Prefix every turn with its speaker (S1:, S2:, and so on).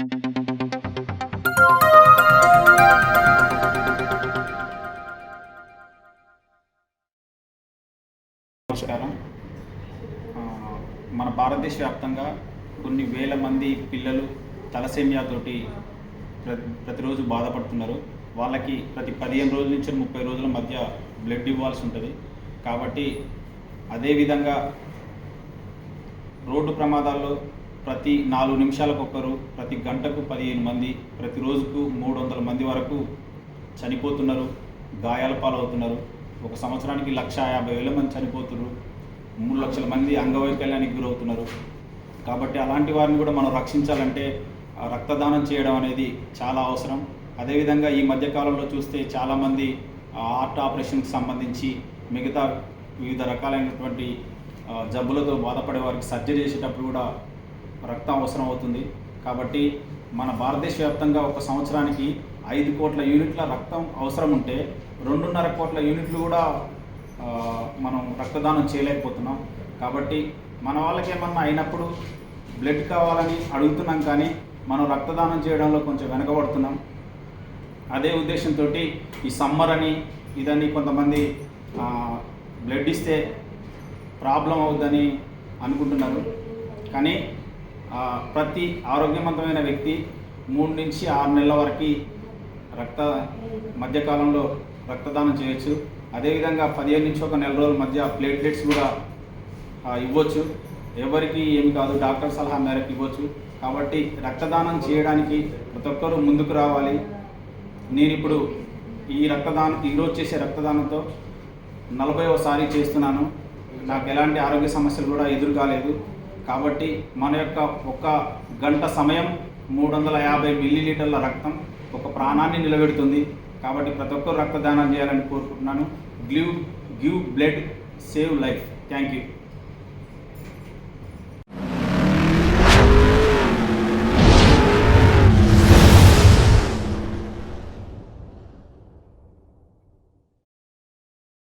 S1: నమస్కారం. మన భారతదేశ వ్యాప్తంగా కొన్ని వేల మంది పిల్లలు తలసేమియాతోటి ప్రతి ప్రతిరోజు బాధపడుతున్నారు. వాళ్ళకి ప్రతి పదిహేను రోజుల నుంచి ముప్పై రోజుల మధ్య బ్లడ్ ఇవ్వాల్సి ఉంటుంది. కాబట్టి అదేవిధంగా రోడ్డు ప్రమాదాల్లో ప్రతి నాలుగు నిమిషాలకు ఒకరు ప్రతి గంటకు పదిహేను మంది ప్రతి రోజుకు మూడు వందల మంది వరకు చనిపోతున్నారు గాయాల పాలవుతున్నారు. ఒక సంవత్సరానికి లక్ష యాభై వేల మంది చనిపోతున్నారు. మూడు లక్షల మంది అంగవైకల్యానికి గురవుతున్నారు. కాబట్టి అలాంటి వారిని కూడా మనం రక్షించాలంటే రక్తదానం చేయడం అనేది చాలా అవసరం. అదేవిధంగా ఈ మధ్యకాలంలో చూస్తే చాలామంది హార్ట్ ఆపరేషన్కి సంబంధించి మిగతా వివిధ రకాలైనటువంటి జబ్బులతో బాధపడే వారికి సర్జరీ చేసేటప్పుడు కూడా రక్తం అవసరం అవుతుంది కాబట్టి మన భారతదేశ వ్యాప్తంగా ఒక సంవత్సరానికి ఐదు కోట్ల యూనిట్ల రక్తం అవసరం ఉంటే రెండున్నర కోట్ల యూనిట్లు కూడా మనం రక్తదానం చేయలేకపోతున్నాం. కాబట్టి మన వాళ్ళకి ఏమన్నా అయినప్పుడు బ్లడ్ కావాలని అడుగుతున్నాం కానీ మనం రక్తదానం చేయడంలో కొంచెం వెనకబడుతున్నాం. అదే ఉద్దేశంతో ఈ సమ్మర్ అని ఇదని కొంతమంది బ్లడ్ ఇస్తే ప్రాబ్లం అవుద్దని అనుకుంటున్నారు. కానీ ప్రతి ఆరోగ్యవంతమైన వ్యక్తి మూడు నుంచి ఆరు నెలల వరకు రక్త మధ్యకాలంలో రక్తదానం చేయొచ్చు. అదేవిధంగా పదిహేను నుంచి ఒక నెల రోజుల మధ్య ప్లేట్లెట్స్ కూడా ఇవ్వచ్చు. ఎవరికి ఏమి కాదు డాక్టర్ సలహా మేరకు ఇవ్వచ్చు. కాబట్టి రక్తదానం చేయడానికి ప్రతి ఒక్కరూ ముందుకు రావాలి. నేను ఇప్పుడు ఈ రక్తదానం ఈరోజు చేసే రక్తదానంతో నలభైవసారి చేస్తున్నాను. నాకు ఎలాంటి ఆరోగ్య సమస్యలు కూడా ఎదురు కాలేదు కాబట్టి మన యొక్క ఒక గంట సమయం మూడు వందల యాభై మిల్లీలీటర్ల రక్తం ఒక ప్రాణాన్ని నిలబెడుతుంది. కాబట్టి ప్రతి ఒక్కరు రక్తదానం చేయాలని కోరుకుంటున్నాను. Glue give blood save life thank you